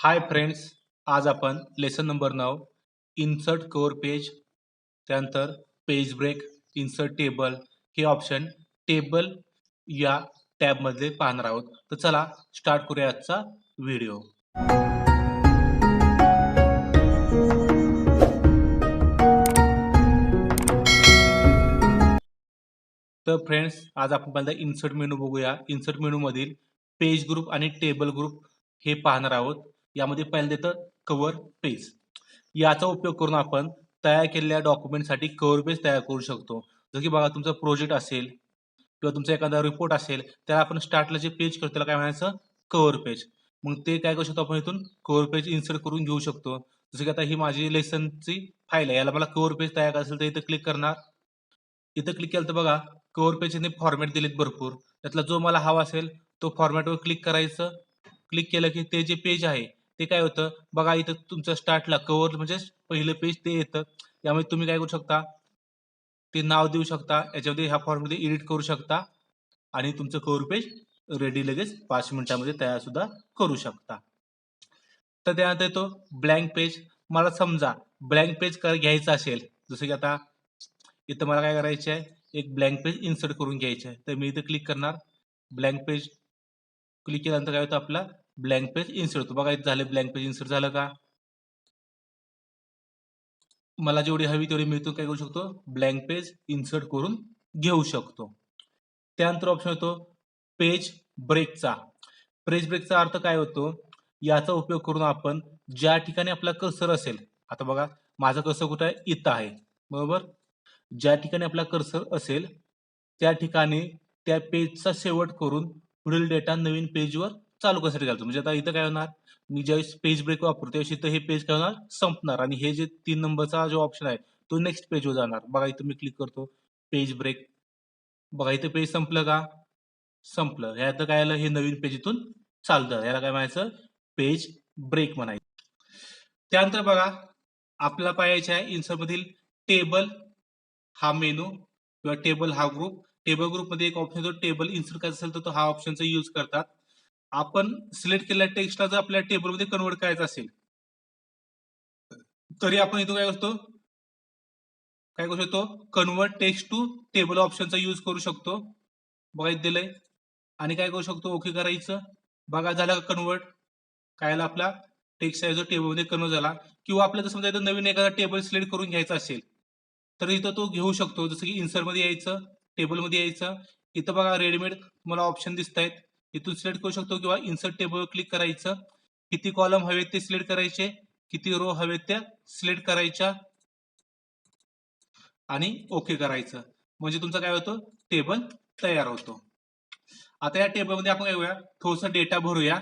हाय friends आज आपण lesson number नऊ इन्सर्ट कवर पेज त्यानंतर पेज ब्रेक इन्सर्ट टेबल हे ऑप्शन टेबल या टॅबमध्ये पाहणार आहोत. तर चला स्टार्ट करूया आजचा व्हिडिओ तर फ्रेंड्स आज आपण पहिल्यांदा इन्सर्ट मेनू बघूया. इन्सर्ट मेनूमधील पेज ग्रुप आणि टेबल ग्रुप हे पाहणार आहोत. यामध्ये पहिलं देतं कव्हर पेज याचा उपयोग करून आपण तयार केलेल्या डॉक्युमेंटसाठी कव्हर पेज तयार करू शकतो. जसं की बघा तुमचा प्रोजेक्ट असेल किंवा तुमचा एखादा रिपोर्ट असेल त्याला आपण स्टार्टला जे पेज करतो त्याला काय म्हणायचं? कव्हर पेज मग ते काय करू शकतो आपण इथून? कव्हर पेज इन्सर्ट करून घेऊ शकतो. जसं की आता ही माझी लेसनची फाईल आहे याला मला कव्हर पेज तयार करायचं असेल तर इथं क्लिक करणार. इथं क्लिक केलं तर बघा कव्हर पेजने फॉर्मॅट दिलेत भरपूर. त्यातला जो मला हवा असेल तो फॉर्मॅटवर क्लिक करायचं. क्लिक केलं की ते जे पेज आहे ते काय होतं? बघा इथं तुमचं स्टार्टला कव्हर म्हणजे पहिलं पेज ते येतं. यामध्ये तुम्ही काय करू शकता? ते नाव देऊ शकता. याच्यामध्ये ह्या फॉर्ममध्ये एडिट करू शकता. आणि तुमचं कव्हर पेज रेडी लगेच पाच मिनिटामध्ये तयार सुद्धा करू शकता. तर त्यानंतर येतो ब्लँक पेज मला समजा ब्लँक पेज कर असेल जसं की आता इथं मला काय करायचं आहे एक ब्लँक पेज इन्सर्ट करून घ्यायचं आहे तर मी इथं क्लिक करणार. ब्लँक पेज क्लिक केल्यानंतर काय होतं आपला? ब्लँक पेज इन्सर्ट होतो बघा इथं झालं ब्लँक पेज इन्सर्ट झालं का? मला जेवढी हवी तेवढी मी इथून काय करू शकतो? ब्लँक पेज इन्सर्ट करून घेऊ शकतो. त्यानंतर ऑप्शन होतो पेज ब्रेकचा पेज ब्रेकचा अर्थ काय होतो? याचा उपयोग करून आपण ज्या ठिकाणी आपला कर्सर असेल आता बघा माझं कर्सर कुठं आहे? इथं आहे. बरोबर? ज्या ठिकाणी आपला कर्सर असेल त्या ठिकाणी त्या पेजचा शेवट करून पुढील डेटा नवीन पेजवर चालू करण्यासाठी घालतो? म्हणजे आता इथं काय होणार? मी ज्यावेळेस पेज ब्रेक वापरतो त्यावेळेस इथं हे पेज काय होणार? संपणार. आणि हे जे तीन नंबरचा जो ऑप्शन आहे तो नेक्स्ट पेजवर जाणार. बघा इथं मी क्लिक करतो. पेज ब्रेक बघा इथं पेज संपलं का? संपलं. ह्यात काय आलं? हे नवीन पेज इथून चालतं. याला काय म्हणायचं? पेज ब्रेक म्हणायचं. त्यानंतर बघा आपला पाहायचा आहे. इन्सरमधील टेबल हा मेनू किंवा टेबल हा ग्रुप टेबल ग्रुपमध्ये एक ऑप्शन येतो टेबल इन्सर्ट करायचा असेल तर तो हा ऑप्शनचा यूज करतात. आपण सिलेक्ट केलेल्या टेक्स्टला जर आपल्या टेबलमध्ये कन्वर्ट करायचं असेल तरी आपण इथं काय करतो? काय करू शकतो? कन्वर्ट टेक्स्ट टू टेबल ऑप्शनचा यूज करू शकतो. बघा इथे दिलंय. आणि काय करू शकतो? ओके करायचं. बघा झालं का कन्वर्ट कायला आपला? टेक्स्ट आहे जो टेबलमध्ये कन्वर्ट झाला. किंवा आपल्याला समजा इथं नवीन एखादा टेबल सिलेक्ट करून घ्यायचा असेल तर इथं तो घेऊ शकतो. जसं की इन्सरमध्ये यायचं टेबलमध्ये यायचं. इथं बघा रेडीमेड मला ऑप्शन दिसत आहेत इथून सिलेक्ट करू शकतो किंवा इन्सर्ट टेबलवर क्लिक करायचं. किती कॉलम हवेत ते सिलेक्ट करायचे. किती रो हवेत त्या सिलेक्ट करायच्या. आणि ओके करायचं. म्हणजे तुमचं काय होतं? टेबल तयार होतो. आता या टेबलमध्ये आपण काय करूया? थोडस डेटा भरूया.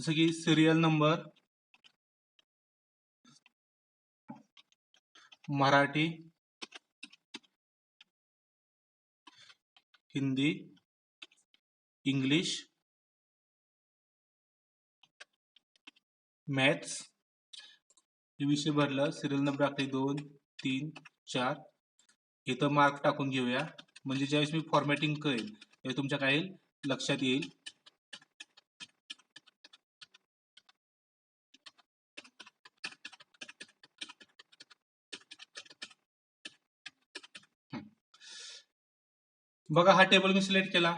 जसं की serial number Marathi Hindi English maths. हे विषय भरलं. सिरियल नंबर टाकले दोन तीन चार. इथं मार्क टाकून घेऊया. म्हणजे ज्यावेळेस मी फॉर्मॅटिंग करेल हे तुमच्या काय येईल लक्षात येईल. बघा हा टेबल मी सिलेक्ट केला.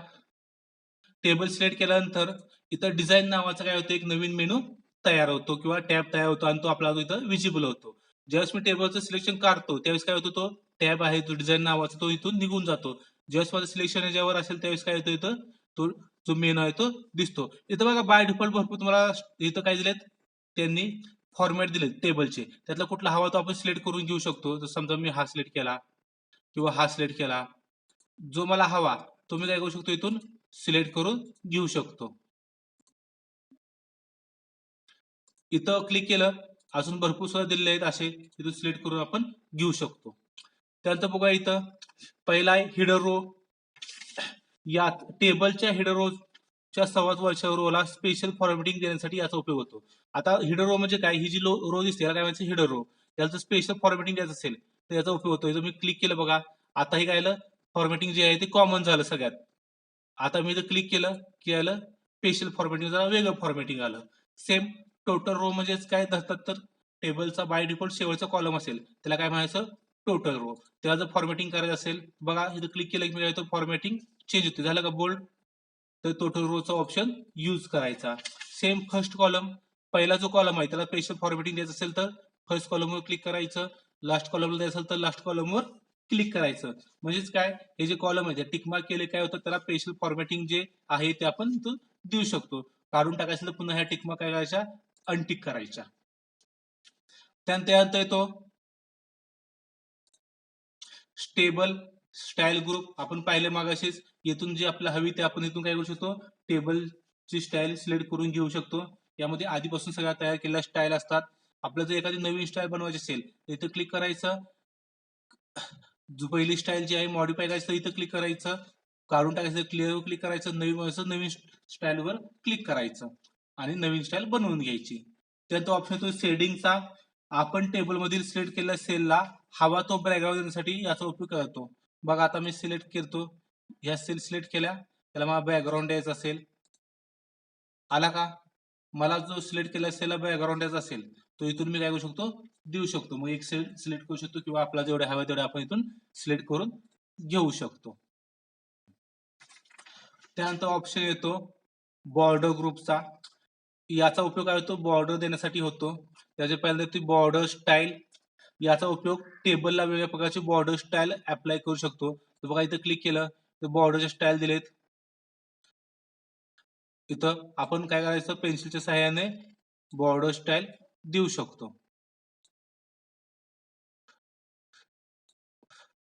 टेबल सिलेक्ट केल्यानंतर इथं डिझाईन नावाचा काय होतं? एक नवीन मेनू तयार होतो किंवा टॅब तयार होतो आणि तो आपला इथं विजिबल होतो. ज्यावेळेस मी टेबलचं सिलेक्शन काढतो त्यावेळेस काय होतो तो? टॅब आहे तो डिझाईन नावाचा तो इथून निघून जातो. ज्यावेळेस माझं सिलेक्शन याच्यावर असेल त्यावेळेस काय होतं इथं? तो जो मेनू आहे तो दिसतो. इथं बघा बाय डिफॉल्ट भरपूर तुम्हाला इथं काय दिलेत? त्यांनी फॉर्मॅट दिले टेबलचे त्यातला कुठला हवा तो आपण सिलेक्ट करून घेऊ शकतो. जर समजा मी हा सिलेक्ट केला किंवा हा सिलेक्ट केला. जो मला हवा तो मी काय करू शकतो इथून सिलेक्ट करून घेऊ शकतो. इथं क्लिक केलं अजून भरपूर सुद्धा दिलेले आहेत असे इथून सिलेक्ट करून आपण घेऊ शकतो. त्यानंतर बघा इथं पहिला आहे हिडर रो यात टेबलच्या हिडर रोच्या सर्वात वरच्या रोला स्पेशल फॉर्मॅटिंग देण्यासाठी याचा उपयोग होतो. आता हिडर रो म्हणजे काय? ही जी लो रो दिसते याला काय म्हणायचं? हिडर रो त्याला स्पेशल फॉर्मॅटिंग द्यायचं असेल तर याचा उपयोग होतो. जर मी क्लिक केलं बघा. आता हे काय आलं? फॉर्मॅटिंग जे आहे ते कॉमन झालं सगळ्यात. आता मी जर क्लिक केलं की आलं स्पेशल फॉर्मॅटिंग झालं वेगळं फॉर्मॅटिंग आलं. सेम टोटल रो म्हणजेच काय धरतात तर टेबलचा बाय डिफॉल्ट शेवटचा कॉलम असेल. त्याला काय म्हणायचं? टोटल रो त्याला जर फॉर्मॅटिंग करायचं असेल बघा इथं क्लिक केलं की काय फॉर्मॅटिंग चेंज होते. झालं का बोल्ड तर टोटल रोचा ऑप्शन यूज करायचा. सेम फर्स्ट कॉलम पहिला जो कॉलम आहे त्याला स्पेशल फॉर्मॅटिंग द्यायचं असेल तर फर्स्ट कॉलमवर क्लिक करायचं. लास्ट कॉलमला द्यायचं असेल तर लास्ट कॉलमवर क्लिक करायचं. म्हणजेच काय? हे जे कॉलम आहे टिकमार्क केले काय होतं? त्याला स्पेशल फॉर्मॅटिंग जे आहे ते आपण देऊ शकतो. काढून टाकायचं तर पुन्हा ह्या टिकमार्क काय करायच्या? अनटिक करायच्या. त्यानंतर येतो. स्टेबल स्टाईल ग्रुप आपण पाहिले मागाशीच. येथून जे आपल्याला हवी ते आपण इथून काय करू शकतो? टेबलची स्टाईल सिलेक्ट करून घेऊ शकतो. यामध्ये आधीपासून सगळ्या तयार केलेल्या स्टाईल असतात. आपल्याला जर एखादी नवीन स्टाईल बनवायची असेल तर इथं क्लिक करायचं. जो पहिली स्टाईल जी आहे मॉडिफाय करायचं तर इथं क्लिक करायचं. काढून टाकायचं क्लिअरवर क्लिक करायचं. नवीन नवीन स्टाईलवर क्लिक करायचं. आणि नवीन स्टाईल बनवून घ्यायची. त्यात ऑप्शन येतो शेडिंगचा आपण टेबलमधील सिलेक्ट केलेल्या सेलला हवा तो बॅकग्राऊंड देण्यासाठी याचा उपयोग करतो. बघा आता मी सिलेक्ट करतो. ह्या सेल सिलेक्ट केल्या. त्याला मला बॅकग्राऊंड द्यायचा असेल. आला का? मला जो सिलेक्ट केला सेलला बॅकग्राऊंड द्यायचा असेल तो इथून मी काय करू शकतो? देऊ शकतो. मग एक सेल सिलेक्ट करू शकतो किंवा आपला जेवढे हवे तेवढे आपण इथून सिलेक्ट करून घेऊ शकतो. त्यानंतर ऑप्शन येतो बॉर्डर ग्रुपचा याचा उपयोग काय होतो? बॉर्डर देण्यासाठी होतो. त्याच्या पहिल्यांदा ती बॉर्डर स्टाईल याचा उपयोग टेबलला वेगवेगळ्या प्रकारची बॉर्डर स्टाईल अप्लाय करू शकतो. तर बघा इथं क्लिक केलं तर बॉर्डरचे स्टाईल दिलेत. इथं आपण काय करायचं? पेन्सिलच्या सहाय्याने बॉर्डर स्टाईल देऊ शकतो.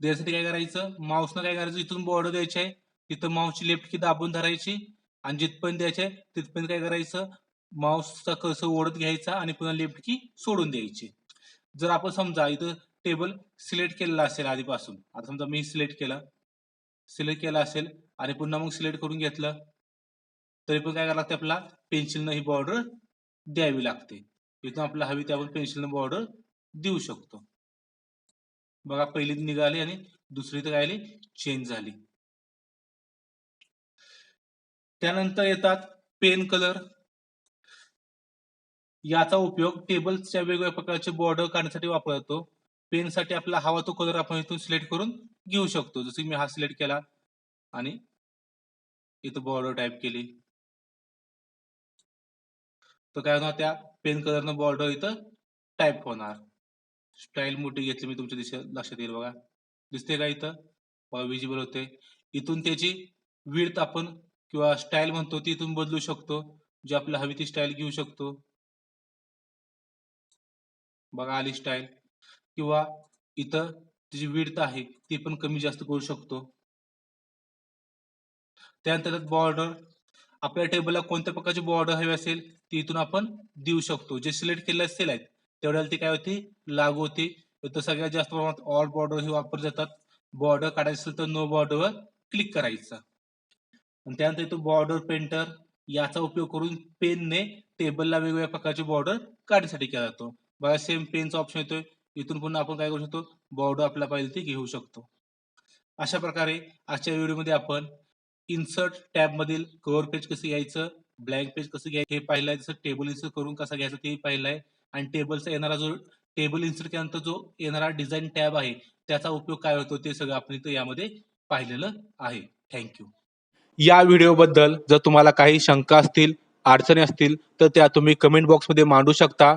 त्यासाठी काय करायचं? माऊसनं काय करायचं? इथून बॉर्डर द्यायची. आहे तिथं माऊसची लेफ्ट की दाबून धरायची. आणि जिथपर्यंत द्यायचे तिथपर्यंत काय करायचं? माऊसचा कसं ओढत घ्यायचा आणि पुन्हा लेफ्ट की सोडून द्यायची. जर आपण समजा इथं टेबल सिलेक्ट केलेला असेल आधीपासून आता समजा मी सिलेक्ट केलं. सिलेक्ट केला असेल आणि पुन्हा मग सिलेक्ट करून घेतलं तरी पण काय करावं लागते आपल्याला? पेन्सिलनं ही बॉर्डर द्यावी लागते. इथून आपल्याला हवी त्यावर पेन्सिलनं बॉर्डर देऊ शकतो. बघा पहिली निघाली आणि दुसरी तर काय चेंज झाली. त्यानंतर येतात पेन कलर याचा उपयोग टेबल्सच्या वेगवेगळ्या प्रकारचे बॉर्डर काढण्यासाठी वापरला जातो आपला हवा तो कलर आपण इथून सिलेक्ट करून घेऊ शकतो. जसं मी हा सिलेक्ट केला आणि इथं बॉर्डर टाईप केली. तर काय होणार? त्या पेन कलरनं बॉर्डर इथं टाईप होणार. स्टाईल मोठी घेतली मी तुमच्या दिशा लक्षात येईल बघा. दिसते का इथं? विजिबल होते. इथून त्याची विड्थ आपण किंवा स्टाईल म्हणतो ती इथून बदलू शकतो. जी आपल्याला हवी ती स्टाईल घेऊ शकतो. बघा आली स्टाईल किंवा इथं तिची विड्थ आहे ती पण कमी जास्त करू शकतो. त्यानंतर बॉर्डर आपल्या टेबलला कोणत्या प्रकारची बॉर्डर हवी असेल ती इथून आपण देऊ शकतो. जे सिलेक्ट केलेले असेल आहेत तेवढ्याला ती काय होती? लागू होती. तर सगळ्यात जास्त प्रमाणात ऑल बॉर्डर हे वापर जातात. बॉर्डर काढायचं असेल तर नो बॉर्डरवर क्लिक करायचं. आणि त्यानंतर येतो बॉर्डर पेंटर याचा उपयोग करून पेनने टेबलला वेगवेगळ्या प्रकारचे बॉर्डर काढण्यासाठी केला जातो. बघा सेम पेनचा ऑप्शन येतोय. इथून पुन्हा आपण काय करू शकतो? बॉर्डर आपल्याला पाहिजे ती घेऊ शकतो. अशा प्रकारे आजच्या व्हिडिओमध्ये आपण इन्सर्ट टॅब मधील कव्हर पेज कसं घ्यायचं ब्लँक पेज कसं घ्यायचं हे पाहिलंय जसं टेबल इन्सर्ट करून कसं घ्यायचं ते पाहिलं आहे. आणि टेबलचा येणारा जो टेबल इन्सर्ट केल्यानंतर जो येणारा डिझाईन टॅब आहे त्याचा उपयोग काय होतो ते सगळं आपण इथं यामध्ये पाहिलेलं आहे. थँक्यू या व्हिडिओबद्दल जर तुम्हाला काही शंका असतील अडचणी असतील तर त्या तुम्ही कमेंट बॉक्समध्ये मांडू शकता.